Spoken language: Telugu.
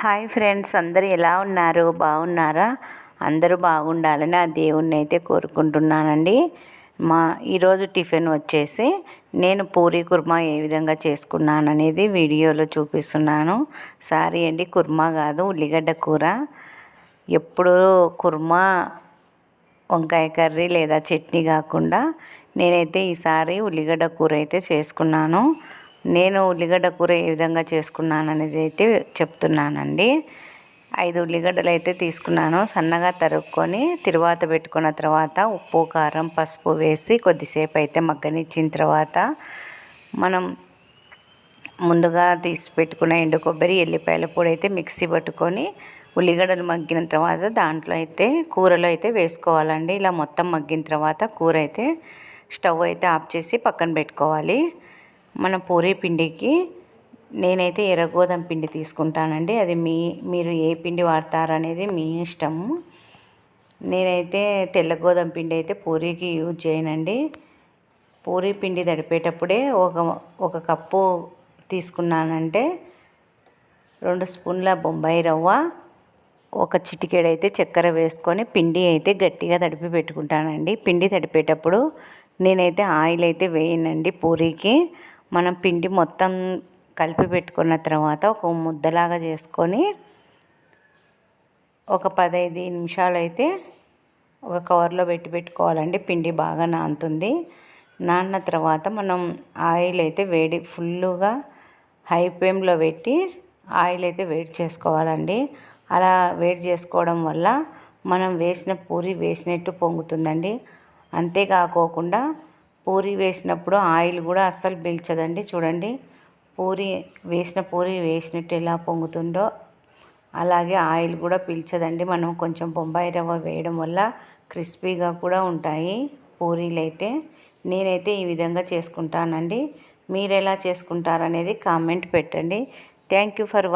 హాయ్ ఫ్రెండ్స్ అందరూ ఎలా ఉన్నారు? బాగున్నారా? అందరూ బాగుండాలని ఆ దేవుణ్ణి అయితే కోరుకుంటున్నానండి. మా ఈరోజు టిఫిన్ వచ్చేసి నేను పూరి కుర్మా ఏ విధంగా చేసుకున్నాను అనేది వీడియోలో చూపిస్తున్నాను. సారీ అండి కుర్మా కాదు ఉల్లిగడ్డ కూర. ఎప్పుడు కుర్మా వంకాయ కర్రీ లేదా చట్నీ కాకుండా నేనైతే ఈసారి ఉల్లిగడ్డ కూర అయితే చేసుకున్నాను. నేను ఉల్లిగడ్డ కూర ఏ విధంగా చేసుకున్నాను అనేది అయితే చెప్తున్నానండి. ఐదు ఉల్లిగడ్డలు అయితే తీసుకున్నాను. సన్నగా తరుక్కొని తిరువాత పెట్టుకున్న తర్వాత ఉప్పు కారం పసుపు వేసి కొద్దిసేపు అయితే మగ్గనిచ్చిన తర్వాత మనం ముందుగా తీసి పెట్టుకున్న ఎండు కొబ్బరి ఎల్లిపాయల పొడి అయితే మిక్సీ పట్టుకొని ఉల్లిగడ్డలు మగ్గిన తర్వాత దాంట్లో అయితే కూరలో అయితే వేసుకోవాలండి. ఇలా మొత్తం మగ్గిన తర్వాత కూర అయితే స్టవ్ అయితే ఆఫ్ చేసి పక్కన పెట్టుకోవాలి. మన పూరీ పిండికి నేనైతే ఎర్రగోధుమ పిండి తీసుకుంటానండి. అది మీ మీరు ఏ పిండి వాడతారనేది మీ ఇష్టము. నేనైతే తెల్ల గోధుమ పిండి అయితే పూరీకి యూజ్ చేయనండి. పూరీ పిండి తడిపేటప్పుడే ఒక ఒక కప్పు తీసుకున్నానంటే రెండు స్పూన్ల బొంబాయి రవ్వ ఒక చిటికెడైతే చక్కెర వేసుకొని పిండి అయితే గట్టిగా తడిపి పెట్టుకుంటానండి. పిండి తడిపేటప్పుడు నేనైతే ఆయిల్ అయితే వేయనండి పూరీకి. మనం పిండి మొత్తం కలిపి పెట్టుకున్న తర్వాత ఒక ముద్దలాగా చేసుకొని ఒక పదహైదు నిమిషాలు అయితే ఒక కవర్లో పెట్టి పెట్టుకోవాలండి. పిండి బాగా నానుతుంది. నాన్న తర్వాత మనం ఆయిల్ అయితే వేడి ఫుల్లుగా హై ఫ్లేమ్లో పెట్టి ఆయిల్ అయితే వేడి చేసుకోవాలండి. అలా వేడి చేసుకోవడం వల్ల మనం వేసిన పూరి వేసినట్టు పొంగుతుందండి. అంతేకాకోకుండా పూరి వేసినప్పుడు ఆయిల్ కూడా అస్సలు పీల్చదండి. చూడండి. పూరి వేసిన పూరి వేసినట్టు ఎలా పొంగుతుందో అలాగే ఆయిల్ కూడా పీల్చదండి. మనం కొంచెం బొంబాయి రవ్వ వేయడం వల్ల క్రిస్పీగా కూడా ఉంటాయి పూరీలు అయితే. నేనైతే ఈ విధంగా చేసుకుంటానండి. మీరు ఎలా చేసుకుంటారనేది కామెంట్ పెట్టండి. Thank you for